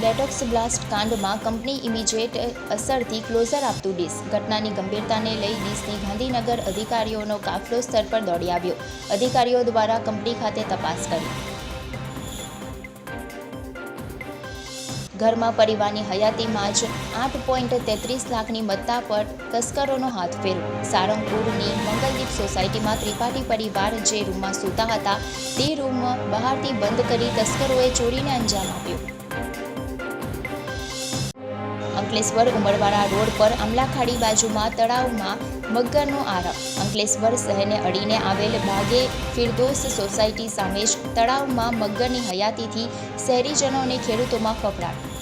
સેટોક્સ blast કાંડમાં company immediate અસરથી closure આપતું ડીસ ઘટનાની ગંભીરતાને લઈ ડીસની ગાંધીનગર અધિકારીઓનો કાફલો સ્તર પર દોડી આવ્યો. અધિકારીઓ દ્વારા કંપની ખાતે તપાસ કરી. ઘરમાં પરિવારની હયાતીમાં જ આઠ પોઈન્ટ તેત્રીસ લાખની મત્તા પર તસ્કરોનો હાથ ફેરવો. સારંગપુરની મંગલદીપ સોસાયટીમાં ત્રિપાઠી પરિવાર જે રૂમમાં સૂતા હતા, તે રૂમ બહારથી બંધ કરી તસ્કરોએ ચોરીને અંજામ આપ્યો. અંકલેશ્વર ઉમરવાડા રોડ પર અમલાખાડી બાજુમાં તળાવમાં મગરનો આરવ. અંકલેશ્વર શહેરને અડીને આવેલ ભાગે ફિરદોસ સોસાયટી સામે તળાવમાં મગરની હયાતીથી શહેરીજનો અને ખેડૂતોમાં ફફડાટ.